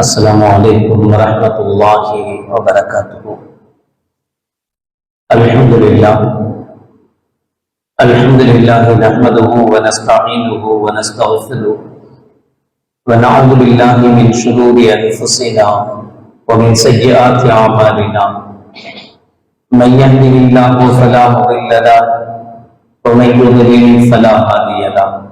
السلام عليكم ورحمة الله وبركاته الحمد لله الحمد لله نحمده ونستعينه ونستغفره ونعوذ بالله من شرور أنفسنا ومن سيئات أعمالنا من يهده الله فلا مضل له، ومن يضلل فلا هادي له۔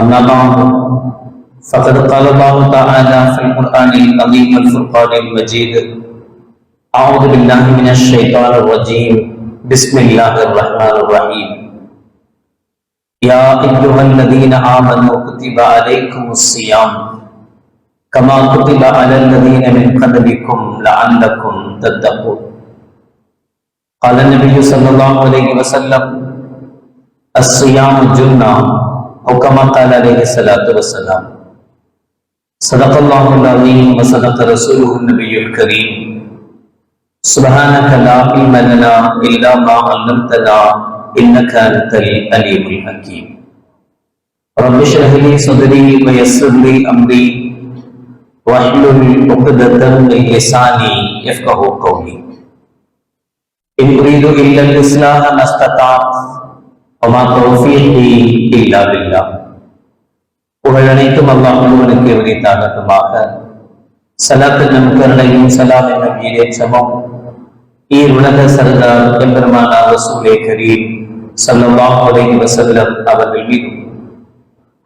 أما بعد، فقد قال الله تعالى في القرآن العظيم والفرقان المجيد أعوذ بالله من الشيطان الرجيم. بسم الله الرحمن الرحيم. يا أيها الذين آمنوا كتب عليكم الصيام كما كتب على الذين من قبلكم لعلكم تتقون. قال النبي صلى الله عليه وسلم الصيام جنة او کما قال علیہ السلام والسلام، صدق اللہ العظیم وصدق رسول النبی الكریم سبحانك لا علم لنا الا ما علمتنا انك انت العلیم الحکیم. رب اشرح لي صدری ويسر لي امری واحلل عقدة من لسانی يفقهوا قولی. ان اريد الا الاصلاح ما استطعت ஒமா தௌஃபீஹி அனைத்தும் அல்லாஹ் ஒருவனுக்கு விதைத்தாகட்டுமாக சலாத்தில் நம் கருணையும் சலாம் என்னும் ஈரேச்சமும் உலக சர்தார் எம்பெருமானார் ரசூலே கரீம் சல்லல்லாஹ் அலைஹி வஸல்லம்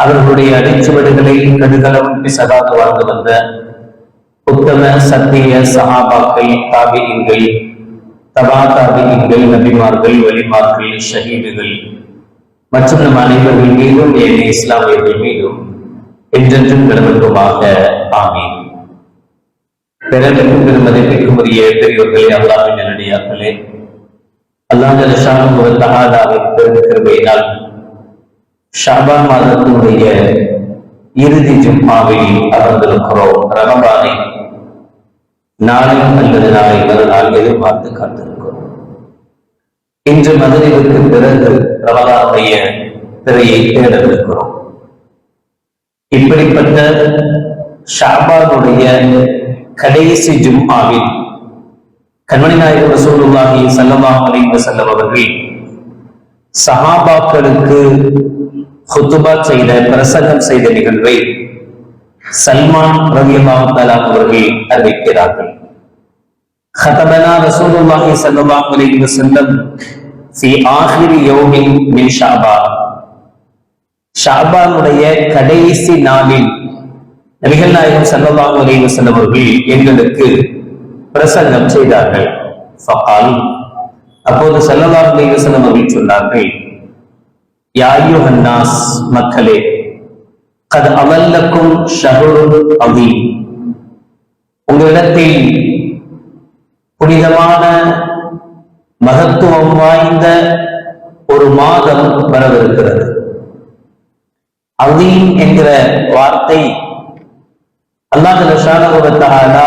அவர்களுடைய அடிச்சுவடுகளை கடுகளவும் பிசகாக வாழ்ந்து வந்த உத்தம சத்திய சஹாபாக்கள் தாபியங்கள் தபா தாபியங்கள் நபிமார்கள் வலிமார்கள் ஷஹீதுகள் மற்றும் நம் அனைவர்கள் மீதும் ஏனைய இஸ்லாமியர்கள் மீதும் என்றென்றும் நிலவட்டுமாக ஆமீன். பிறருக்கும் பெருமதிப்பிற்கும் உரிய பெரியோர்களே அல்லாவின் நல்லடியார்களே அல்லாஹ் ஷானுவல் தகாதாவின் பெருங்கிருமையினால் ஷாபா மாதத்தினுடைய இறுதி ஜும்மாவில் அமர்ந்திருக்கிறோம். ரமபானை நாளை அல்லது நாளை மறுநாள் எதிர்பார்த்து காத்திருக்கிறோம். இன்று மதுரைக்கு பிறகு ரமலானுடைய திரையை தேடவிருக்கிறோம் இப்படிப்பட்ட ஷாபானுடைய கடைசி ஜும்மாவில் கண்மணி நாயகர் சூழ்நிலாகி செல்லமாக அலைஹி வஸல்லம் அவர்கள் சஹாபாக்களுக்கு ஹுத்துபா செய்த பிரசங்கம் செய்த நிகழ்வை சல்மான் ரவியமாக அவர்கள் அறிவிக்கிறார்கள். خطبنا رسول الله صلى الله عليه وسلم في آخر يوم من شعبان ஷாபானுடைய கடைசி நாளில் நபிகள் நாயகம் சல்லல்லாஹு அலைஹி வஸல்லம் அவர்கள் எங்களுக்கு பிரசங்கம் செய்தார்கள் ஃபகால் அப்போது சல்லல்லாஹு அலைஹி வஸல்லம் அவர்கள் சொன்னார்கள் யா அய்யுஹன்னாஸ் மக்களே கத் அவல்லக்கும் ஷஹருன் அதீம் உங்களிடத்தில் புனிதமான மகத்துவம் வாய்ந்த ஒரு மாதம் வரவிருக்கிறது. அதீம் என்கிற வார்த்தை அல்லாஹாலா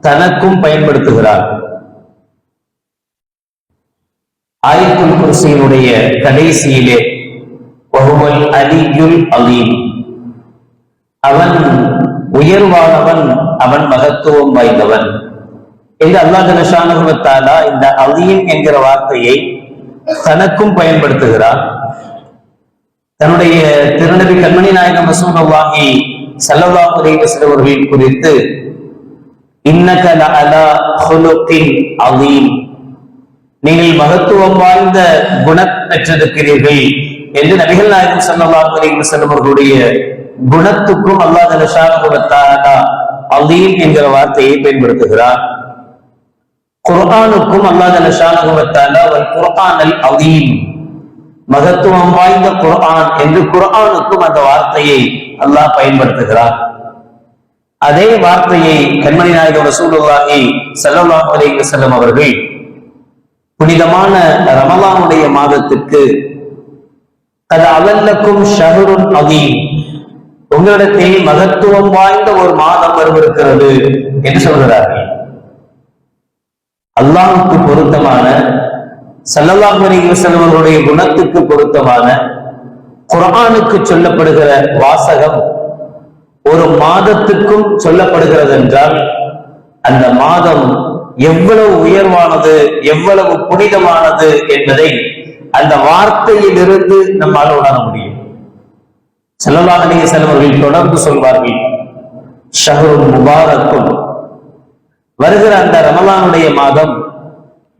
தனக்கும் பயன்படுத்துகிறார். ஆயத்துல் குர்சியினுடைய கடைசியிலே ஒருவல் அலியுல் அலீம். அவன் உயர்வானவன் அவன் மகத்துவம் வாய்ந்தவன். என்று அல்லாஹாலா இந்த அலீம் என்கிற வார்த்தையை தனக்கும் பயன்படுத்துகிறார். தன்னுடைய திருநபி கண்மணி நாயகம் மசூனவாகி சல்லல்லா உதயவர்கள் குறித்து இன்னகல அலா ஹுலுக்கின் அலீம். நீங்கள் மகத்துவம் வாய்ந்த குண பெற்றிருக்கிறீர்கள் என்று நபிகள் நாயகம் செல்லவா உதயவசல்லம் அவர்களுடைய குணத்துக்கும் அல்லாஹ் நலஷானுவத்தாலா அலீம் என்கிற வார்த்தையை பயன்படுத்துகிறார். குர்ஆனுக்கும் அல்லாஹ் நலஷானுவத்தாலா மகத்துவம் வாய்ந்த குர்ஆன் என்று குர்ஆனுக்கும் அந்த வார்த்தையை அல்லாஹ் பயன்படுத்துகிறார். அதே வார்த்தையை கண்மணி நாயகம் ரசூலுல்லாஹி ஸல்லல்லாஹு அலைஹி வஸல்லம் அவர்கள் புனிதமான ரமலானுடைய மாதத்துக்கு அது அவல்லக்கும் ஷஹருன் அதீம் உங்களிடத்தில் மகத்துவம் வாய்ந்த ஒரு மாதம் வரவிருக்கிறது என்று சொல்கிறார்கள். அல்லாஹுக்கு பொருத்தமான ஸல்லல்லாஹு அலைஹி குணத்துக்கு பொருத்தமான குரானுக்கு சொல்லப்படுகிற வாசகம் ஒரு மாதத்துக்கும் சொல்லப்படுகிறது என்றால் அந்த மாதம் எவ்வளவு உயர்வானது எவ்வளவு புனிதமானது என்பதை அந்த வார்த்தையிலிருந்து நம்மால் உணர முடியும். ஸல்லல்லாஹு செல்வர்கள் தொடர்பு தொடர்ந்து சொல்வார்கள் ஷஹருன் முபாரக்கும் வருகிற அந்த ரமலானுடைய மாதம்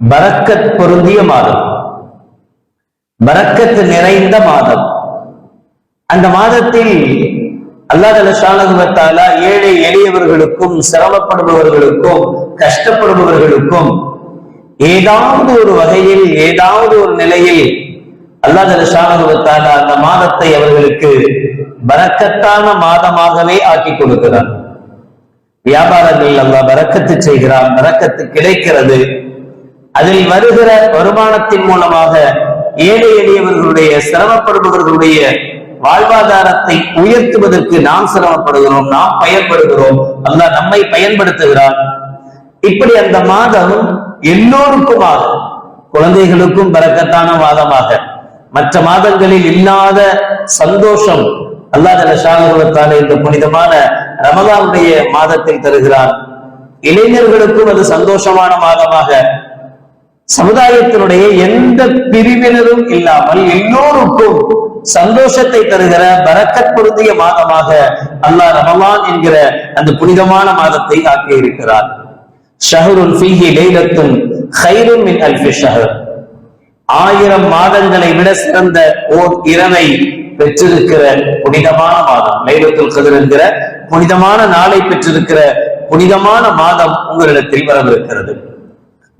பரக்கத் பொருந்திய மாதம். பரக்கத்து நிறைந்த மாதம். அந்த மாதத்தில் அல்லாஹால ஏழை எளியவர்களுக்கும் சிரமப்படுபவர்களுக்கும் கஷ்டப்படுபவர்களுக்கும் ஏதாவது ஒரு வகையில் ஏதாவது ஒரு நிலையில் அல்லாஹால அந்த மாதத்தை அவர்களுக்கு பரக்கத்தான மாதமாகவே ஆக்கி கொடுக்கிறார் வியாபாரங்கள் அல்லா வரக்கத்து செய்கிறான் வரக்கத்து கிடைக்கிறது. அதில் வருகிற வருமானத்தின் மூலமாக ஏழை எளியவர்களுடைய சிரமப்படுபவர்களுடைய வாழ்வாதாரத்தை உயர்த்துவதற்கு நாம் சிரமப்படுகிறோம் நாம் பயன்படுகிறோம். அல்லா நம்மை பயன்படுத்துகிறான். இப்படி அந்த மாதம் எல்லோருக்குமாக குழந்தைகளுக்கும் பறக்கத்தான மாதமாக மற்ற மாதங்களில் இல்லாத சந்தோஷம் அல்லாஹால இந்த புனிதமான ரமதானுடைய மாதத்தில் தருகிறான் இளைஞர்களுக்கும் அது சந்தோஷமான மாதமாக. சமுதாயத்தினுடைய எந்த பிரிவினரும் இல்லாமல் எல்லோருக்கும் சந்தோஷத்தை தருகிற பரக்கத் பொருந்திய மாதமாக அல்லாஹ் ரமலான் என்கிற அந்த புனிதமான மாதத்தை ஆக்கி இருக்கிறார் ஷஹருன் ஃபீஹி லைலத்துன் ஹைருன் மின் அல்ஃபி ஷஹர் ஆயிரம் மாதங்களை விட சிறந்த ஓர் இரவை பெற்றிருக்கிற புனிதமான மாதம். லைலத்துல் கதிர் என்கிற புனிதமான நாளை பெற்றிருக்கிற புனிதமான மாதம் உங்களிடத்தில் வரவிருக்கிறது.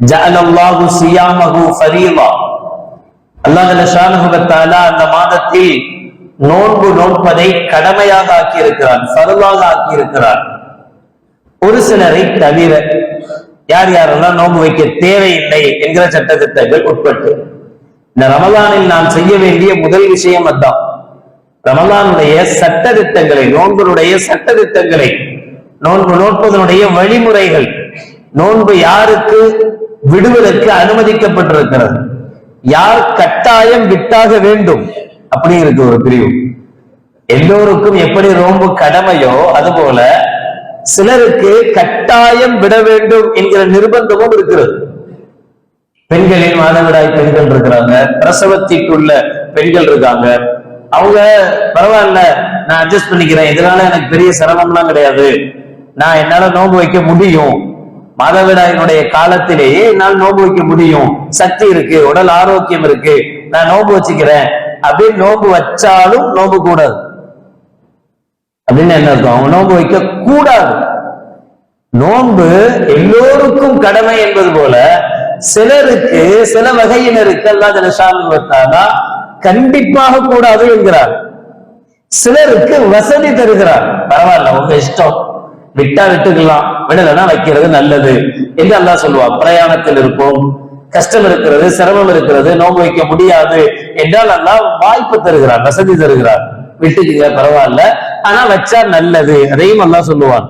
ஜஅலல்லாஹு சியாமஹு ஃபரீதா. அல்லாஹ் அந்த மாதத்தில் நோன்பு நோன்பதை கடமையாக ஆக்கியிருக்கிறான் இருக்கிறான் ஆக்கியிருக்கிறான். ஒரு சிலரை தவிர யார் யாரெல்லாம் நோன்பு வைக்க தேவையில்லை என்கிற சட்டத்திட்டங்கள் உட்பட்டு. இந்த ரமலானில் நாம் செய்ய வேண்டிய முதல் விஷயம் அதான். ரமலானுடைய சட்டத்திட்டங்களை நோன்புடைய சட்டத்திட்டங்களை நோன்பு நோட்பதனுடைய வழிமுறைகள் நோன்பு யாருக்கு விடுவதற்கு அனுமதிக்கப்பட்டிருக்கிறது? யார் கட்டாயம் விட்டாக வேண்டும்? அப்படி இருக்கு ஒரு பிரிவு. எல்லோருக்கும் எப்படி ரொம்ப கடமையோ அதுபோல சிலருக்கு கட்டாயம் விட வேண்டும் என்கிற நிர்பந்தமும் இருக்கிறது. பெண்களின் மாதவிடாய் பெண்கள் இருக்கிறாங்க பிரசவத்திற்குள்ள பெண்கள் இருக்காங்க அவங்க பரவாயில்ல நான் அட்ஜஸ்ட் பண்ணிக்கிறேன். இதனால எனக்கு பெரிய சிரமம்லாம் கிடையாது. நான் என்னால நோன்பு வைக்க முடியும். மாதவிடாயினுடைய காலத்திலேயே என்னால் நோன்பு வைக்க முடியும். சக்தி இருக்கு உடல் ஆரோக்கியம் இருக்கு. நான் நோன்பு வச்சுக்கிறேன். அப்படின்னு நோன்பு வச்சாலும் நோன்பு கூடாது. அப்படின்னு என்ன இருக்கும் அவங்க நோன்பு வைக்க கூடாது. நோன்பு எல்லோருக்கும் கடமை என்பது போல சிலருக்கு சில வகையினருக்கு அல்லாத கண்டிப்பாக கூடாது என்கிறார். சிலருக்கு வசதி தருகிறார். பரவாயில்ல உங்க இஷ்டம். விட்டா விட்டுக்கலாம். விடலைன்னா வைக்கிறது நல்லது என்று அல்லா சொல்லுவா பிரயாணத்தில் இருப்போம் கஷ்டம் இருக்கிறது சிரமம் இருக்கிறது நோன்பு வைக்க முடியாது என்றால் அல்லா வாய்ப்பு தருகிறார் வசதி தருகிறார். விட்டுக்குங்க பரவாயில்ல. ஆனா வச்சா நல்லது அதையும் அல்லா சொல்லுவான்.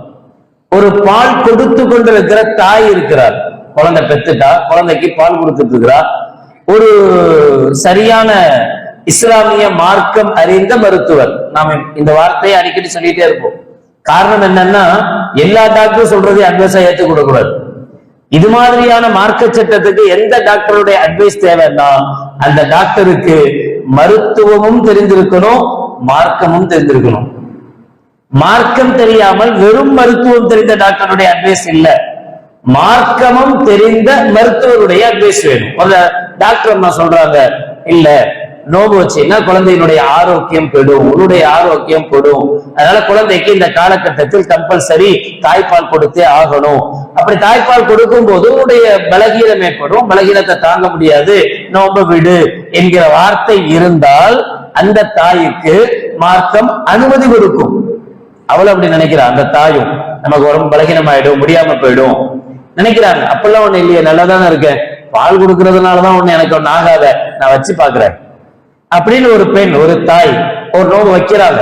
ஒரு பால் கொடுத்து கொண்டிருக்கிற தாய் இருக்கிறார். குழந்தை பெத்துட்டா குழந்தைக்கு பால் கொடுத்துட்டு இருக்கிறா ஒரு சரியான இஸ்லாமிய மார்க்கம் அறிந்த மருத்துவர். நாம இந்த வார்த்தையை அடிக்கடி சொல்லிட்டே இருப்போம். காரணம் என்னன்னா எல்லா டாக்டரும் சொல்றதை அட்வைஸா ஏற்றுக் கூடாது இது மாதிரியான மார்க்க சட்டத்துக்கு எந்த டாக்டருடைய அட்வைஸ் தேவைன்னா அந்த டாக்டருக்கு மருத்துவமும் தெரிந்திருக்கணும் மார்க்கமும் தெரிந்திருக்கணும். மார்க்கம் தெரியாமல் வெறும் மருத்துவம் தெரிந்த டாக்டருடைய அட்வைஸ் இல்ல. மார்க்கமும் தெரிந்த மருத்துவருடைய அட்வைஸ் வேணும். ஒரு டாக்டர் அம்மா சொல்றாங்க இல்ல நோம்பு வச்சீங்கன்னா குழந்தையினுடைய ஆரோக்கியம் கெடும் உன்னுடைய ஆரோக்கியம் கெடும். அதனால குழந்தைக்கு இந்த காலகட்டத்தில் கம்பல்சரி தாய்ப்பால் கொடுத்தே ஆகணும். அப்படி தாய்ப்பால் கொடுக்கும் போது உன்னுடைய பலகீனம் ஏற்படும் பலகீனத்தை தாங்க முடியாது. நோம்பு விடு என்கிற வார்த்தை இருந்தால் அந்த தாய்க்கு மார்க்கம் அனுமதி கொடுக்கும். அவள் அப்படி நினைக்கிறா அந்த தாயும் நமக்கு உடம்பு பலகீனமாயிடும் முடியாம போயிடும். நினைக்கிறாங்க. அப்பெல்லாம் ஒண்ணு இல்லையே நல்லா தானே இருக்கேன். பால் கொடுக்கறதுனாலதான் ஒண்ணு எனக்கு ஒண்ணு ஆகாத. நான் வச்சு பாக்குறேன் அப்படின்னு ஒரு பெண் ஒரு தாய் ஒரு நோம்பு வைக்கிறாங்க.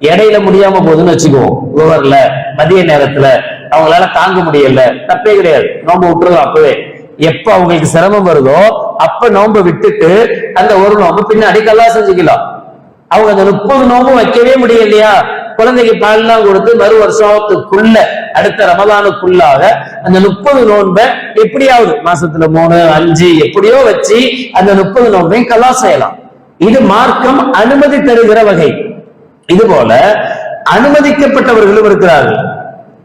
இடையில முடியாம போகுதுன்னு வச்சுக்குவோம். ஓவர்ல மதிய நேரத்துல அவங்களால தாங்க முடியல. தப்பே கிடையாது. நோம்பு விட்டுருவோம் அப்பவே. எப்ப அவங்களுக்கு சிரமம் வருதோ அப்ப நோம்பு விட்டுட்டு அந்த ஒரு நோம்பு பின்னாடி கல்லா செஞ்சுக்கலாம் அவங்க அந்த முப்பது நோம்பும் வைக்கவே முடியலையா? குழந்தைக்கு பால்லாம் கொடுத்து மறு வருஷத்துக்குள்ள அடுத்த ரமதானுக்குள்ளாக அந்த முப்பது நோன்பை எப்படியாவது மாசத்துல மூணு அஞ்சு எப்படியோ வச்சு அந்த முப்பது நோன்பையும் கலா செய்யலாம். இது மார்க்கம் அனுமதி தருகிற வகை. இது போல அனுமதிக்கப்பட்டவர்களும் இருக்கிறார்கள்.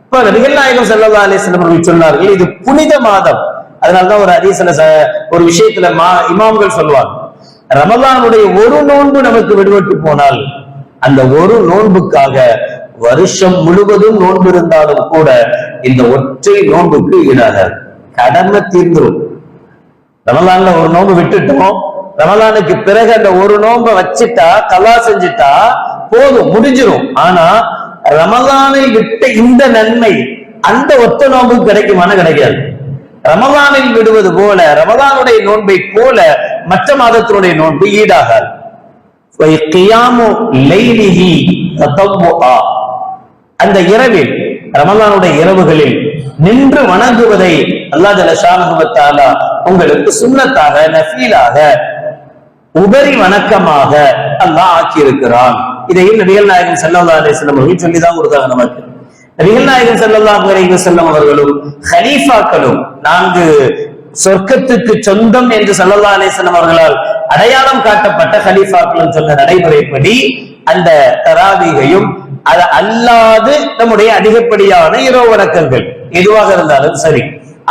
இப்ப நபிகள் நாயகம் செல்லதா அலைஹி அவர்கள் சொன்னார்கள் இது புனித மாதம். அதனாலதான் ஒரு அதிசல ச- ஒரு விஷயத்துல மா இமாம்கள் சொல்லுவாங்க ரமதானுடைய ஒரு நோன்பு நமக்கு விடுபட்டு போனால் அந்த ஒரு நோன்புக்காக வருஷம் முழுவதும் நோன்பு இருந்தாலும் கூட இந்த ஒற்றை நோன்புக்கு ஈடாக கடமை தீர்ந்துடும் ரமலான்ல ஒரு நோன்பு விட்டுட்டோம். ரமலானுக்கு பிறகு அந்த ஒரு நோன்பை வச்சுட்டா கலா செஞ்சுட்டா போதும் முடிஞ்சிடும் ஆனா ரமலானை விட்ட இந்த நன்மை அந்த ஒத்த நோன்பு கிடைக்குமான கிடைக்காது. ரமலானில் விடுவது போல ரமலானுடைய நோன்பை போல மற்ற மாதத்தினுடைய நோன்பு ஈடாகாது. அந்த இரவில் ரமலானுடைய இரவுகளில் நின்று வணங்குவதை அல்லா ஜல்ல உங்களுக்கு சுன்னத்தாக நஃபீலாக உபரி வணக்கமாக அல்லாஹ் ஆக்கியிருக்கிறான். இதையும் நபிகள் நாயகன் செல்லல்லா அலைஹி வஸல்லம் அவர்கள் சொல்லிதான் கொடுத்தாங்க நமக்கு நபிகள் நாயகன் செல்லல்லா அலைஹி செல்லம் அவர்களும் ஹலீஃபாக்களும் நான்கு சொர்க்கத்துக்கு சொந்தம் என்று ஸல்லல்லாஹு அலைஹி அவர்களால் அடையாளம் காட்டப்பட்ட ஹலீஃபாக்கள் சொன்ன நடைமுறைப்படி அந்த தராவீகையும் அது அல்லாது நம்முடைய அதிகப்படியான இரவு வணக்கங்கள் எதுவாக இருந்தாலும் சரி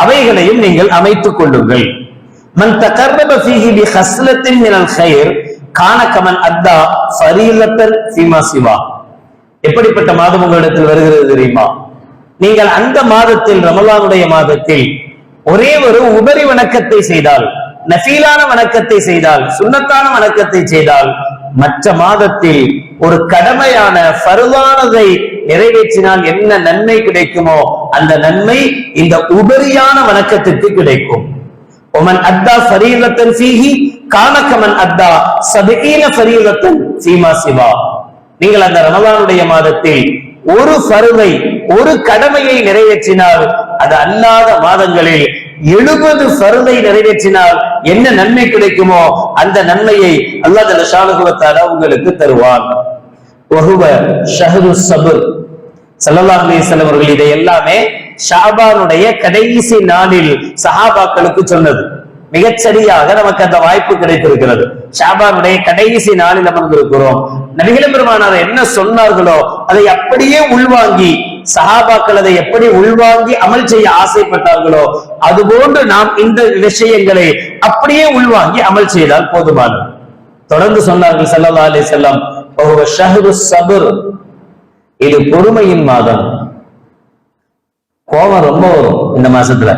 அவைகளையும் நீங்கள் அமைத்துக் கொள்ளுங்கள். மன் தகர்ரப ஃபீஹி பி ஹஸ்லத்தின் மினல் ஹயர் கானகமன் அத்தா ஃபரீலத்தன் சீமா சிவா. எப்படிப்பட்ட மாதம் உங்களிடத்தில் வருகிறது தெரியுமா? நீங்கள் அந்த மாதத்தில் ரமலானுடைய மாதத்தில் ஒரே ஒரு உபரி வணக்கத்தை செய்தால் நஃபீலான வணக்கத்தை செய்தால் சுண்ணத்தான வணக்கத்தை செய்தால் மற்ற மாதத்தில் ஒரு கடமையான பருவானதை நிறைவேற்றினால் என்ன நன்மை கிடைக்குமோ அந்த நன்மை இந்த உபரியான வணக்கத்திற்கு கிடைக்கும். ஒமன் அத்தா ஃபரீலத்தன் ஃபீஹி காணக்கமன் அத்தா சபீன ஃபரீலத்தன் சீமா சிவா. நீங்கள் அந்த ரமலானுடைய மாதத்தில் ஒரு பருவை ஒரு கடமையை நிறைவேற்றினால் அது அல்லாத மாதங்களில் எழுபது பருதை நிறைவேற்றினால் என்ன நன்மை கிடைக்குமோ அந்த நன்மையை அல்லாஹ் ஜல்ல உங்களுக்கு தருவான். ஷஹரு சபர் அவர்கள் இதை எல்லாமே ஷாபானுடைய கடைசி நாளில் சஹாபாக்களுக்கு சொன்னது. மிகச்சரியாக நமக்கு அந்த வாய்ப்பு கிடைத்திருக்கிறது. ஷாபானுடைய கடைசி நாளில் அமர்ந்திருக்கிறோம் நபிகள் பெருமானார் என்ன சொன்னார்களோ அதை அப்படியே உள்வாங்கி சஹாபாக்கள் அதை எப்படி உள்வாங்கி அமல் செய்ய ஆசைப்பட்டார்களோ அதுபோன்று நாம் இந்த விஷயங்களை அப்படியே உள்வாங்கி அமல் செய்தால் போதுமானது. தொடர்ந்து சொன்னார்கள் சல்லா அலி செல்லம் சபுர் இது பொறுமையின் மாதம். கோபம் ரொம்ப வரும் இந்த மாசத்துல.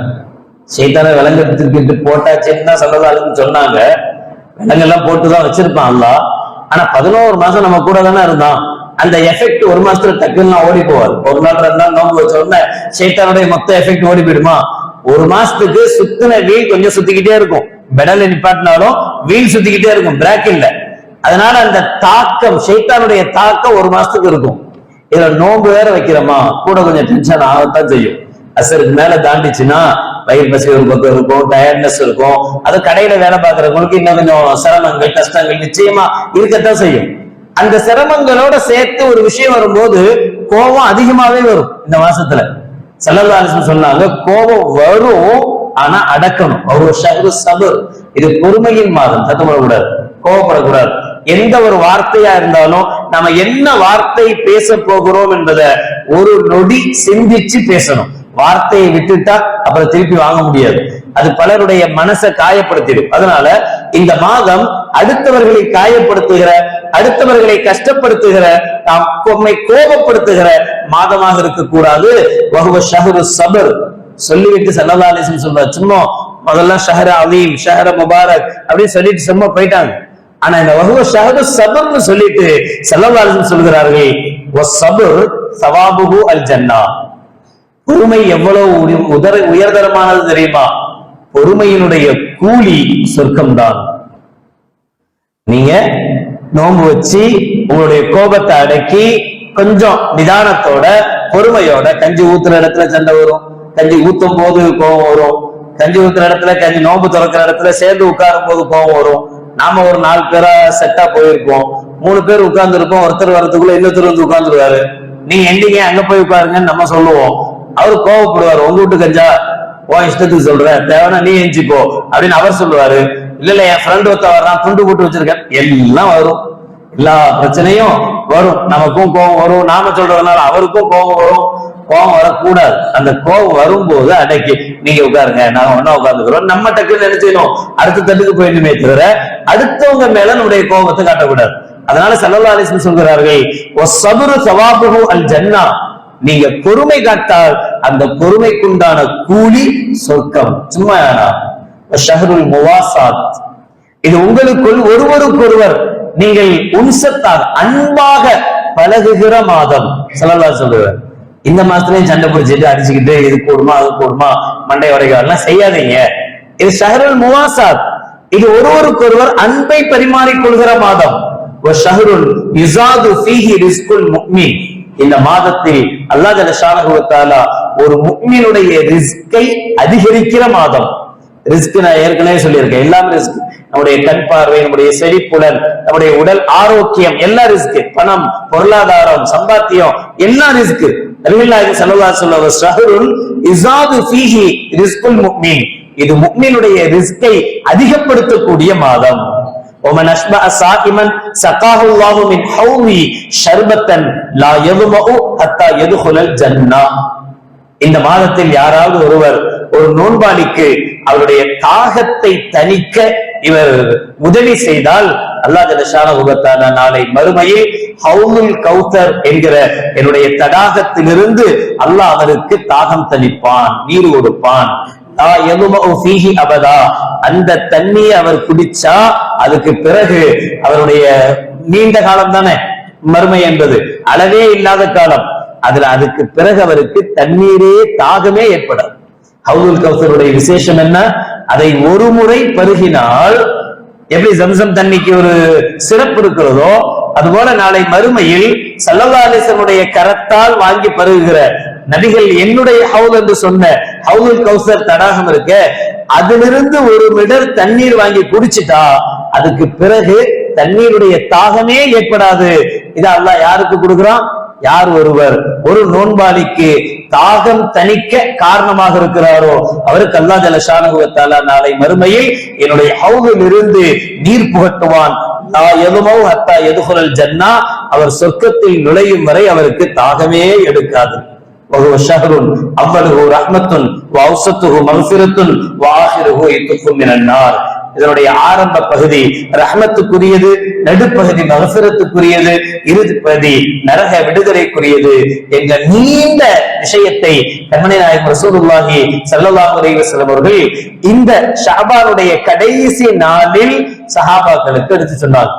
சைத்தான விலங்கத்துக்கிட்டு போட்டாச்சுன்னு தான் சொல்லதாலுன்னு சொன்னாங்க. விலங்கெல்லாம் போட்டுதான் வச்சிருப்பான் அல்லாஹ். ஆனா பதினோரு மாசம் நம்ம கூட தானே இருந்தான். அந்த எஃபெக்ட் ஒரு மாசத்துல டக்குன்னு ஓடி போவாது. ஒரு நாள் ரெண்டு நாள் நோம்பு வச்ச உடனே சைத்தானுடைய மொத்த எஃபெக்ட் ஓடி போயிடுமா? ஒரு மாசத்துக்கு சுத்தின வீல் கொஞ்சம் சுத்திக்கிட்டே இருக்கும். பெடல் நிப்பாட்டினாலும் வீல் சுத்திக்கிட்டே இருக்கும். பிரேக் இல்ல. அதனால அந்த தாக்கம் சைத்தானுடைய தாக்கம் ஒரு மாசத்துக்கு இருக்கும். இதுல நோன்பு வேற வைக்கிறோமா? கூட கொஞ்சம் டென்ஷன் ஆகத்தான் செய்யும். அசருக்கு மேல தாண்டிச்சுன்னா வயிறு பசி ஒரு பக்கம் இருக்கும் டயர்ட்னஸ் இருக்கும். அது கடையில வேலை பார்க்கறவங்களுக்கு இன்னும் கொஞ்சம் சிரமங்கள் கஷ்டங்கள் நிச்சயமா இருக்கத்தான் செய்யும். அந்த சிரமங்களோட சேர்த்து ஒரு விஷயம் வரும்போது கோபம் அதிகமாவே வரும் இந்த மாசத்துல. செல்லல்லாலிசன் சொன்னாங்க கோபம் வரும் ஆனா அடக்கணும். ஒரு ஷஹ்ரு சபர் இது பொறுமையின் மாதம் சத்தப்படக்கூடாது கோபப்படக்கூடாது. எந்த ஒரு வார்த்தையா இருந்தாலும் நாம என்ன வார்த்தை பேச போகிறோம் என்பதை ஒரு நொடி சிந்திச்சு பேசணும். வார்த்தையை விட்டுட்டா அப்புறம் திருப்பி வாங்க முடியாது. அது பலருடைய மனசை காயப்படுத்திடும். அதனால இந்த மாதம் அடுத்தவர்களை காயப்படுத்துகிற அடுத்தவர்களை கஷ்டப்படுத்துகிற நாம் நம்மை கோபப்படுத்துகிற மாதமாக இருக்கக்கூடாது. வகுவ ஷஹரு சபர். சொல்லிவிட்டு சல்லல்லாலிசன் சொல்றார் சும்மா முதல்ல ஷஹர அவீம் ஷஹர முபாரக் அப்படின்னு சொல்லிட்டு சும்மா போயிட்டாங்க. ஆனா இந்த வகுவ ஷஹரு சபர்னு சொல்லிட்டு சல்லல்லாலிசன் சொல்கிறார்கள் ஒ சபர் சவாபுகு அல் ஜன்னா. பொறுமை எவ்வளவு உரி- உதர உயர்தரமானது தெரியுமா? பொறுமையினுடைய கூலி சொர்க்கம்தான். நீங்க நோன்பு வச்சு உங்களுடைய கோபத்தை அடக்கி கொஞ்சம் நிதானத்தோட பொறுமையோட கஞ்சி ஊத்துற இடத்துல சண்டை வரும். கஞ்சி ஊத்தும் போது கோபம் வரும். கஞ்சி ஊத்துற இடத்துல கஞ்சி நோன்பு திறக்கிற இடத்துல சேர்ந்து உட்காரும் போது கோபம் வரும். நாம ஒரு நாலு பேரா செட்டா போயிருப்போம். மூணு பேர் உட்கார்ந்து இருக்கோம் ஒருத்தர் வரதுக்குள்ள இன்னொருத்தர் வந்து உட்கார்ந்துருவாரு. நீங்க எண்டிங்க அங்க போய் உட்காருங்கன்னு நம்ம சொல்லுவோம். அவரு கோவப்படுவார். உங்க வீட்டு கஞ்சா? உன் இஷ்டத்துக்கு சொல்ற தேவைன்னா நீ எஞ்சிப்போ அப்படின்னு அவர் சொல்லுவாரு. இல்ல இல்ல என் ஃப்ரெண்ட் ஒருத்த வர்றான் துண்டு போட்டு வச்சிருக்கேன் எல்லாம் வரும். எல்லா பிரச்சனையும் வரும். நமக்கும் கோபம் வரும். நாம சொல்றதுனால அவருக்கும் கோபம் வரும். கோபம் வரக்கூடாது. அந்த கோபம் வரும்போது அன்னைக்கு நீங்க உட்காருங்க. நாங்க ஒன்னா உட்கார்ந்துக்கிறோம். நம்ம டக்குன்னு நினைச்சிடணும் அடுத்த தட்டுக்கு போயிடுமே தவிர அடுத்தவங்க மேல நம்முடைய கோபத்தை காட்டக்கூடாது. அதனால சல்லல்லா அலிஸ்லம் சொல்கிறார்கள் சபுரு சவாபுகு அல் ஜன்னா. நீங்க பொறுமை காட்டால் அந்த பொறுமைக்குண்டான கூலி சொர்க்கம். சும்மா ஷஹருல் முவாசாத். இது உங்களுக்குள் ஒருவருக்கொருவர் நீங்கள் உன்சத்தாக அன்பாக பழகுகிற மாதம். சொல்லலாம் சொல்லுவார். இந்த மாசத்துலயும் சண்டை பிடிச்சிட்டு அடிச்சுக்கிட்டு இது கூடுமா அது கூடுமா மண்டை உடைக்கலாம் செய்யாதீங்க. இது ஷஹருல் முவாசாத். இது ஒருவருக்கொருவர் அன்பை பரிமாறிக்கொள்கிற மாதம். ஷஹருல் இந்த மாதத்தில் அல்லாஹ் ஒரு முக்மினுடைய ரிஸ்கை அதிகரிக்கிற மாதம். ரிஸ்க் நான் ஏற்கனவே சொல்லியிருக்கேன் எல்லாமே ரிஸ்க் நம்முடைய கண் பார்வை நம்முடைய செழிப்புடன் நம்முடைய உடல் ஆரோக்கியம் எல்லா ரிஸ்க் பணம் பொருளாதாரம் சம்பாத்தியம் எல்லா ரிஸ்க் நபிகள்நாயகம் ஸல்லல்லாஹு அலைஹி வஸல்லம் ஷஹருல் இஸாது ஃபீஹி ரிஸ்குல் முக்மின் இது முக்மினுடைய ரிஸ்கை அதிகப்படுத்தக்கூடிய மாதம் ومن أشبع صائما سقاه الله من حوضه شربة لا يظمأ حتى يدخل الجنة இந்த மாதத்தில் யாராவது ஒருவர் ஒரு நோன்பாளிக்கு அவருடைய தாகத்தை தணிக்க இவர் உதவி செய்தால் அல்லாஹ் ஜலஷான உகத்தான நாளை மறுமையில் ஹவுமுல் கௌத்தர் என்கிற என்னுடைய தடாகத்திலிருந்து அல்லாஹ் அவருக்கு தாகம் தணிப்பான் நீர் கொடுப்பான். அபதா. அந்த தண்ணியை அவர் குடிச்சா அதுக்கு பிறகு அவருடைய நீண்ட காலம் தானே மறுமை என்பது. அளவே இல்லாத காலம். அதுல அதுக்கு பிறகு அவருக்கு தண்ணீரே தாகமே ஏற்படாது. ஹவுதுல் கௌசருடைய விசேஷம் என்ன? அதை ஒரு முறை பருகினால் எப்படி ஜம்சம் தண்ணிக்கு ஒரு சிறப்பு இருக்கிறதோ அதுபோல நாளை மறுமையில் சல்லல்லா கரத்தால் வாங்கி பருகுகிற நபிகள் என்னுடைய ஹவுல் என்று சொன்ன ஹவுல் கௌசர் தடாகம் இருக்க அதிலிருந்து ஒரு மிடர் தண்ணீர் வாங்கி குடிச்சிட்டா அதுக்கு பிறகு தண்ணீருடைய தாகமே ஏற்படாது. இதை அல்லாஹ் யாருக்கு கொடுக்குறான்? யார் ஒருவர் ஒரு நோன்பாளிக்கு தாகம் தணிக்க காரணமாக இருக்கிறாரோ அவருக்கு அல்லா ஜலஷானுவத்தாலா நாளை மறுமையில் என்னுடைய ஹவுலில் இருந்து நீர் புகட்டுவான் நான் எதுமோ அத்தா எதுகுரல் ஜன்னா அவர் சொர்க்கத்தில் நுழையும் வரை அவருக்கு தாகமே எடுக்காது وهو شهر أوله رحمة وأوسطه مغفرة وآخره يتق من النار இதனுடைய ஆரம்ப பகுதி ரஹமத்துக்குரியது நடுப்பகுதி மகசுரத்துக்குரியது இறுதி பகுதி நரக விடுதலைக்குரியது என்ற நீண்ட விஷயத்தை கண்மணி நாயகம் ரசூலுல்லாஹி ஸல்லல்லாஹு அலைஹி அவர்கள் இந்த ஷாபானுடைய கடைசி நாளில் சஹாபாக்களுக்கு எடுத்து சொன்னார்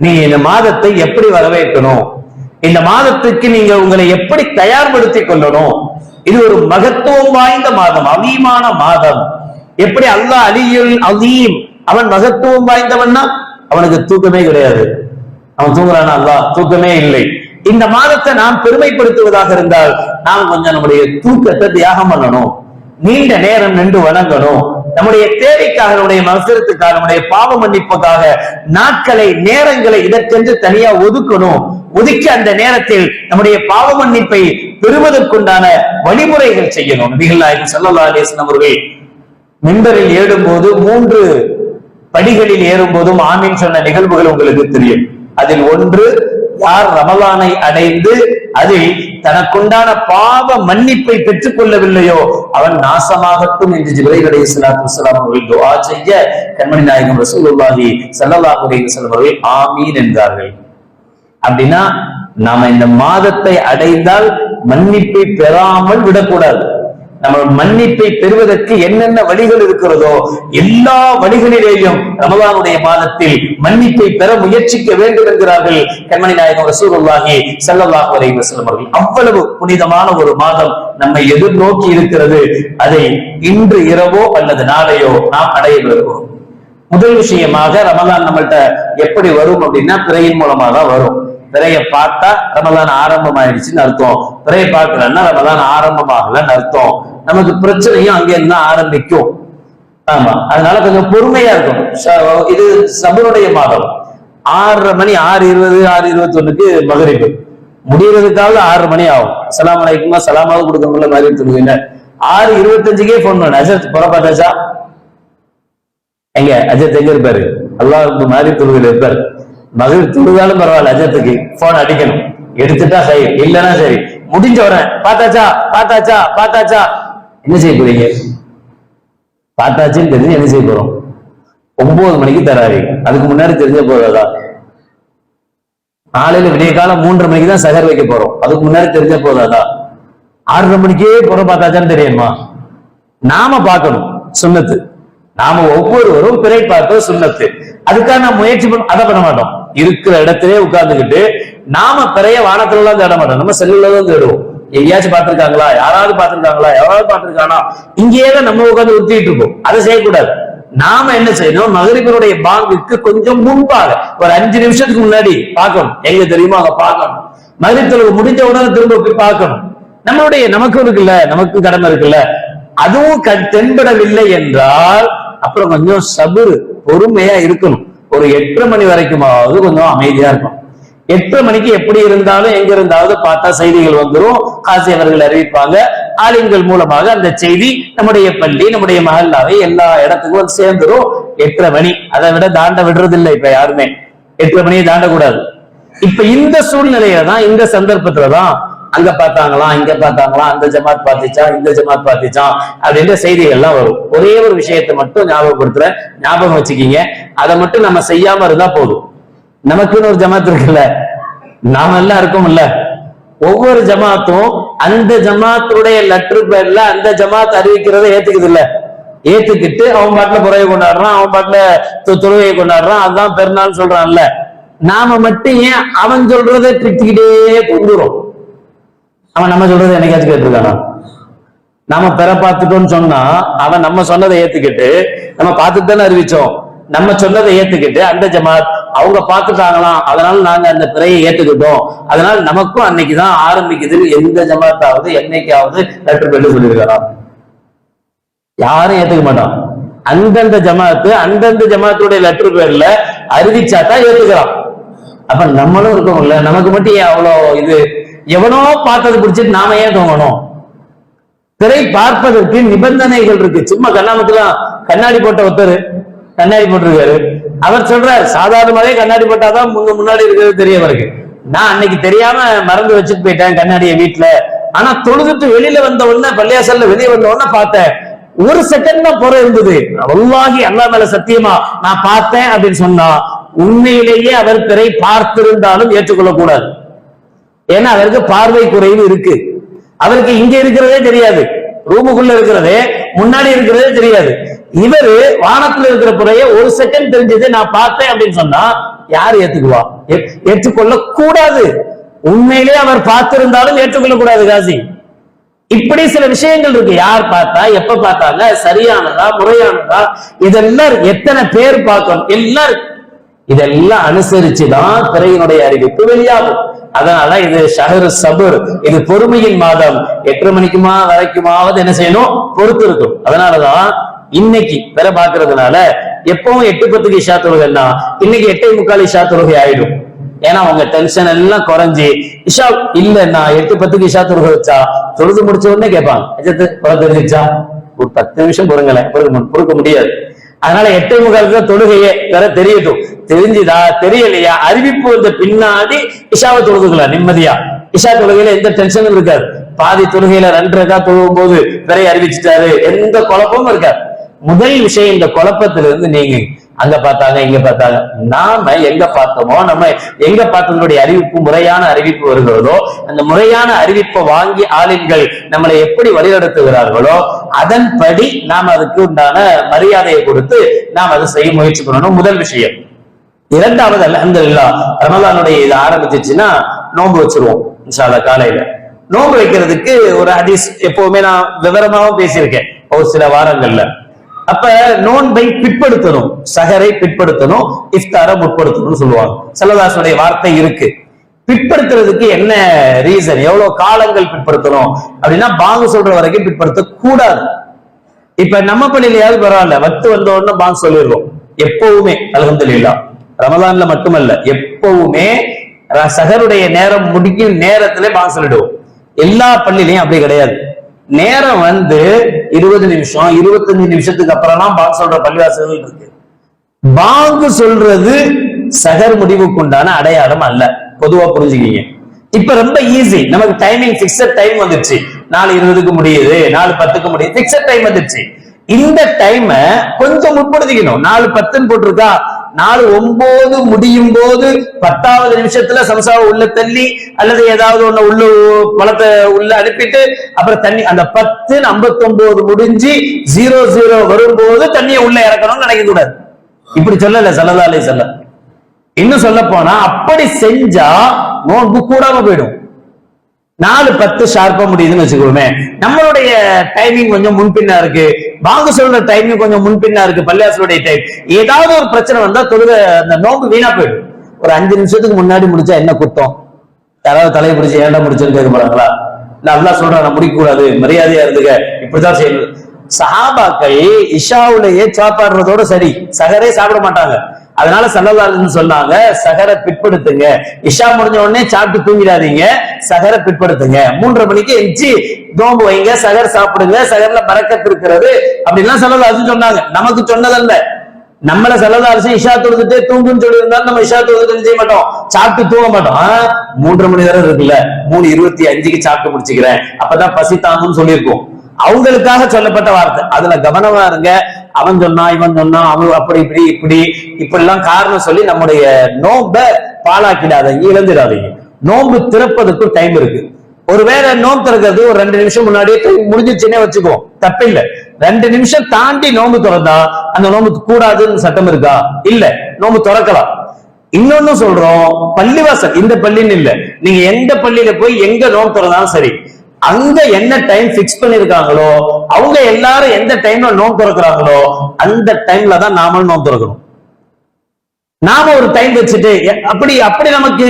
நீ இந்த மாதத்தை எப்படி வரவேற்கணும்? இந்த மாதத்துக்கு நீங்க உங்களை எப்படி தயார்படுத்திக் கொள்ளணும்? இது ஒரு மகத்துவம் வாய்ந்த மாதம் அவீமான மாதம். எப்படி அல்லாஹ் அலியுல் அலீம்? அவன் மகத்துவம் வாய்ந்தவன்னா? அவனுக்கு தூக்கமே கிடையாது. அவன் தூங்குறானா அல்லாஹ் தூக்கமே இல்லை. இந்த மாதத்தை நாம் பெருமைப்படுத்துவதாக இருந்தால் நாம் கொஞ்சம் நம்முடைய தூக்கத்தை தியாகம் பண்ணணும். நீண்ட நேரம் நின்று வணங்கணும். நம்முடைய தேவைக்காக நம்முடைய மனசிரத்துக்காக நம்முடைய பாவ மன்னிப்புக்காக நாட்களை நேரங்களை இதற்கென்று தனியா ஒதுக்கணும். ஒதுக்கி அந்த நேரத்தில் நம்முடைய பாவ மன்னிப்பை பெறுவதற்குண்டான வழிமுறைகள் செய்யணும். நபிகள் நாயகம் சல்லா அலிஸ்லாம் அவர்கள் மின்பரில் ஏறும்போது மூன்று படிகளில் ஏறும்போதும் ஆமீன் சொன்ன நிகழ்வுகள் உங்களுக்கு தெரியும். அதில் ஒன்று யார் ரமலானை அடைந்து அதில் தனக்குண்டான பாவ மன்னிப்பை பெற்றுக் கொள்ளவில்லையோ அவன் நாசமாகட்டும் என்று ஜிப்ரைல் அலைஹிஸ்ஸலாத்து வஸலாம் அவர்கள் துவா செய்ய கண்மணி நாயகம் ரசூலுல்லாஹி ஸல்லல்லாஹு அலைஹி வஸல்லம் அவர்கள் ஆமீன் என்றார்கள். அப்படின்னா நாம இந்த மாதத்தை அடைந்தால் மன்னிப்பை பெறாமல் விடக்கூடாது. நம்ம மன்னிப்பை பெறுவதற்கு என்னென்ன வழிகள் இருக்கிறதோ எல்லா வழிகளிலேயும் ரமதானுடைய மாதத்தில் மன்னிப்பை பெற முயற்சிக்க வேண்டும் என்கிறார்கள் கண்மணி நாயகம் ரசூலுல்லாஹி ஸல்லல்லாஹு அலைஹி வஸல்லம் அவர்கள். அவ்வளவு புனிதமான ஒரு மாதம் நம்மை எதிர்நோக்கி இருக்கிறது. அதை இன்று இரவோ அல்லது நாளையோ நாம் அடைய விரும்புகிறோம். முதல் விஷயமாக ரமலான் நம்மள்ட்ட எப்படி வரும் அப்படின்னா பிறையின் மூலமா தான் வரும். பிறைய பார்த்தா ரமலான் ஆரம்பம் ஆயிடுச்சுன்னு அர்த்தம். பிறைய பார்க்கலன்னா ரமலான் ஆரம்பமாகலன்னு அர்த்தம். நமக்கு பிரச்சனையும் அங்கேருந்து தான் ஆரம்பிக்கும். ஆமா. அதனால கொஞ்சம் பொறுமையா இருக்கும் ச- இது சபருடைய மாதம். ஆறரை மணி ஆறு இருபது ஆறு இருபத்தி ஒண்ணுக்கு மகரிப்பு. முடியறதுக்காவது ஆறு மணி ஆகும். சலாம் அலைக்குமா? சலாமாவது கொடுக்க முடியல மாதிரி சொல்லுவீங்க ஆறு இருபத்தஞ்சுக்கே போன் பண்ண. அஜத் புறப்பட்டாச்சா? எங்க? அஜத் எங்க இருப்பாரு? அல்லாஹ் மாதிரி தொழுகையில் இருப்பாரு. மகளிர் தொழுதாலும் பரவாயில்ல அஜத்துக்கு போன் அடிக்கணும். எடுத்துட்டா சரி இல்லைன்னா சரி. முடிஞ்ச உடனே பார்த்தாச்சா? பார்த்தாச்சா? பார்த்தாச்சா? என்ன செய்ய போறீங்க? பார்த்தாச்சுன்னு தெரிஞ்சு என்ன செய்ய போறோம்? ஒன்பது மணிக்கு தராரு அதுக்கு முன்னாடி தெரிஞ்ச போறதா காலையில விடிய காலம் மூன்றரை மணிக்கு தான் சகர் வைக்க போறோம். அதுக்கு முன்னாடி தெரிஞ்ச போதாதா ஆறரை மணிக்கே புறம் பார்த்தாச்சான்னு தெரியுமா? நாம பார்க்கணும் சுண்ணத்து. நாம ஒவ்வொருவரும் பிறை பார்ப்பது சுண்ணத்து. அதுக்காக நான் முயற்சி பண்ண அதை பண்ண மாட்டோம். இருக்கிற இடத்திலே உட்கார்ந்துக்கிட்டு நாம பிறைய வானத்துல எல்லாம் தேட மாட்டோம். நம்ம செல்லுல தான் தேடுவோம். எங்கேயாச்சும் பார்த்திருக்காங்களா? யாராவது பார்த்திருக்காங்களா? யாராவது பார்த்திருக்கானா? இங்கேயே தான் நம்ம உட்காந்து உத்திட்டு இருக்கோம் அதை செய்யக்கூடாது. நாம என்ன செய்யணும்? மகரிபனுடைய பாங்குக்கு கொஞ்சம் முன்பாக ஒரு அஞ்சு நிமிஷத்துக்கு முன்னாடி பார்க்கணும். எங்க தெரியுமோ அங்க பார்க்கணும். மகரிப் முடிஞ்ச உடனே திரும்ப போய் பார்க்கணும். நம்மளுடைய நமக்கு இருக்குல்ல நமக்கு கடமை இருக்குல்ல. அதுவும் தென்படவில்லை என்றால் அப்புறம் கொஞ்சம் சபுரு பொறுமையா இருக்கணும். ஒரு எட்டரை மணி வரைக்குமாவது கொஞ்சம் அமைதியா இருக்கும் எட்டு மணிக்கு எப்படி இருந்தாலும் எங்க இருந்தாவது பார்த்தா செய்திகள் வந்துடும் காசி அவர்கள் அறிவிப்பாங்க. ஆலிம்கள் மூலமாக அந்த செய்தி நம்முடைய பள்ளி நம்முடைய மகல்லாவை எல்லா இடத்துக்கும் வந்து சேர்ந்துரும். எட்டரை மணி. அதை விட தாண்ட விடுறது இல்லை இப்ப யாருமே. எட்டரை மணியை தாண்டக்கூடாது. இப்ப இந்த சூழ்நிலையில தான் இந்த சந்தர்ப்பத்துல தான் அங்க பார்த்தாங்களாம் இங்க பார்த்தாங்களாம் அந்த ஜமாத் பார்த்துச்சா இந்த ஜமாத் பார்த்துச்சான் அப்படின்ற செய்திகள்லாம் வரும். ஒரே ஒரு விஷயத்தை மட்டும் ஞாபகப்படுத்துற ஞாபகம் வச்சுக்கீங்க. அதை மட்டும் நம்ம செய்யாம இருந்தா போதும். நமக்குன்னு ஒரு ஜமாத் இருக்குல்ல. நாம எல்லாம் இருக்கோம்ல. ஒவ்வொரு ஜமாத்தும் அந்த ஜமாத்துடைய லெட்டர் பேர்ல அந்த ஜமாத் அறிவிக்கிறத ஏத்துக்குது இல்ல. ஏத்துக்கிட்டு அவன் பாட்டுல புறைய கொண்டாடுறான் அவன் பாட்டுல தொ- கொண்டாடுறான் அதான் பெருநாள் சொல்றான்ல. நாம மட்டும் ஏன் அவன் சொல்றதை திட்டிக்கிட்டே கொண்டுறோம்? அவன் நம்ம சொல்றதை என்னைக்காச்சும் கேட்டுருக்கானா? நாம பெற பார்த்துட்டோம்னு சொன்னா அவன் நம்ம சொன்னதை ஏத்துக்கிட்டு நம்ம பார்த்துட்டு தானே அறிவிச்சோம். நம்ம சொன்னதை ஏத்துக்கிட்டு அந்த ஜமாத் அவங்க பார்த்துட்டாங்களாம் அதனால நாங்க அந்த பிறையை ஏத்துக்கிட்டோம். அதனால நமக்கும் அன்னைக்குதான் ஆரம்பிக்குது. எந்த ஜமாத்தாவது என்னைக்காவது லெட்டர் பெற்று சொல்லியிருக்கலாம் யாரும் ஏத்துக்க மாட்டான். அந்தந்த ஜமாத்து அந்தந்த ஜமாத்துடைய லெட்டர் பேர்ல அறிவிச்சாதான் ஏத்துக்கலாம் அப்ப நம்மளும் இருக்கோம்ல நமக்கு மட்டும் ஏன் அவ்வளோ இது? எவனோ பார்த்தது பிடிச்சிட்டு நாம ஏன் தோங்கணும்? திரை பார்ப்பதற்கு நிபந்தனைகள் இருக்கு. சும்மா கண்ணாமத்துலாம் கண்ணாடி போட்ட ஒருத்தர் கண்ணாடி போட்டிருக்காரு. அவர் சொல்றாரு சாதாரணமாவே கண்ணாடி போட்டாதான் முன்ன முன்னாடி இருக்கிறது தெரிய வருது. நான் அன்னைக்கு தெரியாம மறந்து வச்சுட்டு போயிட்டேன் கண்ணாடியை வீட்டுல ஆனா தொழுதுட்டு வெளியில வந்த உடனே பள்ளியாசல்ல வெளியே வந்த உடனே பார்த்தேன். ஒரு செகண்ட் தான் புற இருந்தது. அல்லாஹி அல்லா மேல சத்தியமா நான் பார்த்தேன் அப்படின்னு சொன்னா உண்மையிலேயே அவர் திரை பார்த்திருந்தாலும் ஏற்றுக்கொள்ளக்கூடாது. ஏன்னா அவருக்கு பார்வை குறைவு இருக்கு. அவருக்கு இங்க இருக்கிறதே தெரியாது. ரூமுக்குள்ள இருக்கிறதே முன்னாடி இருக்கிறதே தெரியாது. இவரு வானத்துல இருக்கிற புறைய ஒரு செகண்ட் தெரிஞ்சது நான் பார்த்தேன் அப்படின்னு சொன்னா யார் ஏத்துக்குவா? ஏற்றுக்கொள்ள கூடாது உண்மையிலே அவர் பார்த்திருந்தாலும் ஏற்றுக்கொள்ள கூடாது காசி. இப்படி சில விஷயங்கள் இருக்கு. யார் பார்த்தா எப்ப பார்த்தாங்க? சரியானதா முறையானதா? இதெல்லாம் எத்தனை பேர் பார்க்கணும்? எல்லாம் இதெல்லாம் அனுசரிச்சுதான் பிறையினுடைய அறிவிப்பு வெளியாகும். அதனால இது ஷஹரு சபுர் இது பொறுமையின் மாதம். எட்டு மணிக்குமா வரைக்குமாவது என்ன செய்யணும்? பொறுத்து இருக்கும் அதனாலதான் இன்னைக்கு வேற பாக்குறதுனால எப்பவும் எட்டு பத்துக்கு இஷா தொழுகைன்னா இன்னைக்கு எட்டே முக்கால் இஷா தொழுகை ஆயிடும். ஏன்னா உங்க டென்ஷன் எல்லாம் குறைஞ்சி இஷா இல்லைன்னா எட்டு பத்துக்கு இஷா தொழுகை வச்சா தொழுது முடிச்ச உடனே கேட்பாங்க தெரிஞ்சிச்சா ஒரு பத்து நிமிஷம் பொறுங்களேன் பொறுக்க முடியாது. அதனால எட்டை முகாலுக்கு தொழுகையே வேற தெரியட்டும் தெரிஞ்சுதா தெரியலையா? அறிவிப்பு வந்த பின்னாடி இஷாவை தொழுதுக்கலாம் நிம்மதியா? இஷா தொழுகையில எந்த டென்ஷனும் இருக்காது. பாதி தொழுகையில ரெண்டரைக்கா தொழுகும் போது பிறைய அறிவிச்சிட்டாரு. எந்த குழப்பமும் இருக்காது. முதல் விஷயம் இந்த குழப்பத்திலிருந்து நீங்க அங்க பார்த்தாங்க இங்க பார்த்தாங்க. நாம எங்க பார்த்தோமோ நம்ம எங்க பார்த்ததனுடைய அறிவிப்பு முறையான அறிவிப்பு வருகிறதோ அந்த முறையான அறிவிப்பை வாங்கி ஆளுங்கள் நம்மளை எப்படி வழிநடத்துகிறார்களோ அதன்படி நாம் அதுக்கு உண்டான மரியாதையை கொடுத்து நாம் அதை செய்ய முயற்சி பண்ணணும். முதல் விஷயம். இரண்டாவது அலமதுல்லா ரமதானுடைய இது ஆரம்பிச்சிச்சுன்னா நோன்பு வச்சிருவோம் இன்ஷால்லா காலையில. நோன்பு வைக்கிறதுக்கு ஒரு ஹதீஸ் எப்பவுமே நான் விவரமாவும் பேசியிருக்கேன். ஒரு சில வாரங்கள்ல. அப்ப நோன்பை பிற்படுத்தணும் சகரை பிற்படுத்தணும் இஃப்தார முற்படுத்தணும்னு சொல்லுவாங்க. செல்லதாசனுடைய வார்த்தை இருக்கு. பிற்படுத்துறதுக்கு என்ன ரீசன் எவ்வளவு காலங்கள் பிற்படுத்தணும்? அப்படின்னா பாங்கு சொல்ற வரைக்கும் பிற்படுத்த கூடாது இப்ப நம்ம பள்ளியிலையாவது பரவாயில்ல வத்து வந்த உடனே பாங்கு சொல்லிடுறோம். எப்பவுமே அல்ஹம்துலில்லாஹ் ரமதான்ல மட்டுமல்ல எப்பவுமே சகருடைய நேரம் முடிக்கும் நேரத்திலே பாங்கு சொல்லிடுவோம். எல்லா பள்ளியிலையும் அப்படி கிடையாது. நேரம் வந்து இருபது நிமிஷம் இருபத்தஞ்சு நிமிஷத்துக்கு அப்புறம்லாம் பாங்கு சொல்ற பள்ளிவாசல்கள் இருக்கு. பாங்கு சொல்றது சகர் முடிவுக்குண்டான அடையாளம் அல்ல. பொதுவா புரிஞ்சுக்கிங்க. இப்ப ரொம்ப ஈஸி நமக்கு டைமிங் பிக்சட் டைம் வந்துருச்சு. நாலு இருபதுக்கு முடியுது நாலு பத்துக்கு முடியுது பிக்சட் டைம் வந்துருச்சு. இந்த டைம கொஞ்சம் முற்படுத்திக்கணும். நாலு பத்துன்னு போட்டிருக்கா? நாலு ஒன்பது முடியும் போது பத்தாவது நிமிஷத்துல சம்சாவை உள்ள தள்ளி அல்லது ஏதாவது ஒண்ணு உள்ள பழத்தை உள்ள அனுப்பிட்டு அப்புறம் தண்ணி அந்த பத்து ஐம்பத்தி ஒன்பது முடிஞ்சு ஜீரோ ஜீரோ வரும்போது தண்ணியை உள்ள இறக்கணும்னு நினைக்க கூடாது. இப்படி சொல்லல சல்லல்லா சொல்ல இன்னும் சொல்ல போனா அப்படி செஞ்சா நோன்பு கூடாம போயிடும். நாலு பத்து ஷார்ப்பா முடியுதுன்னு வச்சுக்கோமே. நம்மளுடைய டைமிங் கொஞ்சம் முன்பின்னா இருக்கு. வாங்க சொல்ற டைமிங் கொஞ்சம் முன்பின்னா இருக்கு. பள்ளியாசலுடைய டைம் ஏதாவது ஒரு பிரச்சனை வந்தா தொழுக அந்த நோம்பு வீணா போயிடும். ஒரு அஞ்சு நிமிஷத்துக்கு முன்னாடி முடிச்சா என்ன குத்தம்? யாராவது தலையை பிடிச்சி ஏன்டா முடிச்சுன்னு கேட்க போறாங்களா இல்ல அல்லா சொல்றான் நான் முடிக்க கூடாது மரியாதையா இருந்துக்க. இப்படிதான் செய்யணும் சஹாபாக்கள் இஷாவுலயே சாப்பாடுறதோட சரி. சகரே சாப்பிட மாட்டாங்க. அதனால சல்லல்லாஹு சொன்னாங்க சகர பிற்படுத்துங்க. இஷா முடிஞ்ச உடனே சாப்பிட்டு தூங்கிடாதீங்க. சகர பிற்படுத்துங்க. மூன்றரை மணிக்கு எஞ்சி நோம்பு வைங்க சகர் சாப்பிடுங்க சகர்ல பறக்கத்து இருக்கிறது அப்படின்லாம் சல்லல்லாஹு சொன்னாங்க. நமக்கு சொன்னதல்ல. நம்மள செலவு இஷா தொழுதுட்டே தூங்குன்னு சொல்லி இருந்தாலும் நம்ம இஷா தொழுதுட்டு செய்ய மாட்டோம். சாப்பிட்டு தூங்க மாட்டோம். மூன்று மணி நேரம் இருக்குல்ல. மூணு இருபத்தி அஞ்சுக்கு சாப்பிட்டு முடிச்சுக்கிறேன். அப்பதான் பசி தாங்கும்னு சொல்லியிருக்கோம். அவங்களுக்காக சொல்லப்பட்ட வார்த்தை. அதுல கவனமா இருங்க. அவன் சொன்னா இவன் சொன்னா அவன் அப்படி இப்படி இப்படி. இப்படி எல்லாம் காரணம் சொல்லி நம்முடைய நோம்ப பாழாக்கிடாதீங்க இழந்துடாதீங்க நோன்பு திறப்பதுக்கும் டைம் இருக்கு. ஒருவேளை நோன்பு திறக்கிறது ஒரு ரெண்டு நிமிஷம் முன்னாடியே முடிஞ்சிச்சுன்னே வச்சுக்கோ தப்பில்லை. ரெண்டு நிமிஷம் தாண்டி நோன்பு திறந்தா அந்த நோன்பு கூடாதுன்னு சட்டம் இருக்கா? இல்ல. நோன்பு திறக்கலாம். இன்னொன்னு சொல்றோம் பள்ளிவாசல். இந்த பள்ளின்னு இல்ல. நீங்க எந்த பள்ளியில போய் எங்க நோன்பு திறந்தாலும் சரி அங்க என்ன டைம் பிக்ஸ் பண்ணிருக்காங்களோ அவங்க எல்லாரும் எந்த டைம்ல நோன் திறக்கிறாங்களோ அந்த டைம்ல தான் நாமளும் நோன் திறக்கணும் நாம ஒரு டைம் வச்சுட்டு எ- அப்படி அப்படி நமக்கு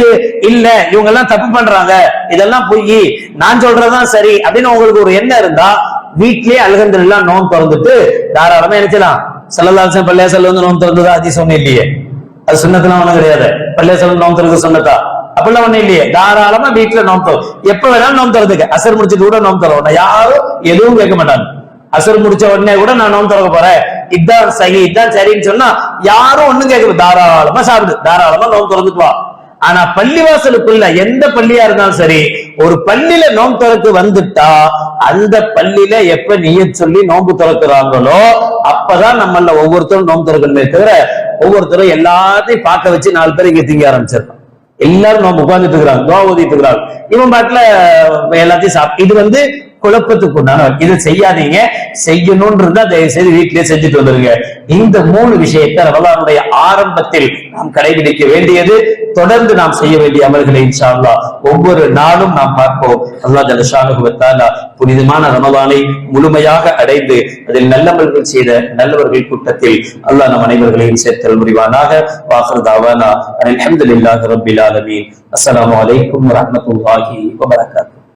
இல்ல இவங்க எல்லாம் தப்பு பண்றாங்க இதெல்லாம் பொய் நான் சொல்றதுதான் சரி அப்படின்னு உங்களுக்கு ஒரு எண்ணம் இருந்தா வீட்லயே அல்ஹம்துலில்லாஹ் நோன் திறந்துட்டு தாராளமா நினைக்கலாம் சல்லல்லாஹு பள்ளியாசல் வந்து நோன் திறந்ததா அதி சொன்ன இல்லையே. அது சொன்னதுலாம் ஒண்ணும் கிடையாது. பள்ளியாசல் நோன் திறந்து சொன்னதா அப்படிலாம் ஒண்ணும் இல்லையே. தாராளமா வீட்டுல நோம் தரும் எப்ப வேணாலும் நோன் தரதுக்கு அசர் முடிச்சிட்டு கூட நோன் தரும் யாரும் எதுவும் கேட்க மாட்டாங்க. அசர் முடிச்ச உடனே கூட நான் நோம் திறக்க போறேன். இதான் சரி இதான் சரின்னு சொன்னா யாரும் ஒண்ணும் கேட்கல தாராளமா சாப்பிடு. தாராளமா நோம் திறந்துக்குவா ஆனா பள்ளிவாசலுக்குள்ள எந்த பள்ளியா இருந்தாலும் சரி ஒரு பள்ளியில நோன்பு திறக்கு வந்துட்டா அந்த பள்ளியில எப்ப நீய சொல்லி நோன்பு திறக்கிறாங்களோ அப்பதான் நம்மள ஒவ்வொருத்தரும் நோன்பு திறக்கணுமே தவிர ஒவ்வொருத்தரும் எல்லாத்தையும் பார்க்க வச்சு நாலு பேர் இங்க திங்க ஆரம்பிச்சிருக்கோம் எல்லாரும் நம்ம உட்கார்ந்துட்டு இருக்கிறாங்க துவா ஓதிட்டு இருக்கிறாங்க. இவன் பாட்டுல எல்லாத்தையும் சாப்பிட்டு இது வந்து குழப்பத்துக்கு உண்டான இதை செய்யாதீங்க. செய்யணும்னு இருந்தா தயவு செய்து வீட்டிலேயே செஞ்சுட்டு வந்துருங்க. இந்த மூணு விஷயத்தை ரமலானுடைய ஆரம்பத்தில் நாம் கடைபிடிக்க வேண்டியது தொடர்ந்து நாம் செய்ய வேண்டிய அமல்களை இன்ஷா ஒவ்வொரு நாளும் நாம் பார்ப்போம். அல்லாஹ் ஜலஷானு புனிதமான ரமலானை முழுமையாக அடைந்து அதில் நல்லவர்கள் செய்த நல்லவர்கள் கூட்டத்தில் அல்லாஹ் நம் அனைவர்களையும் சேர்த்தல் முடிவானாக வாசல் தாவானா. அல்ஹம்துலில்லாஹி ரபில் ஆலமீன். அஸ்லாம் வலைக்கம் வரமத்துல்லாஹி வபரகாத்து.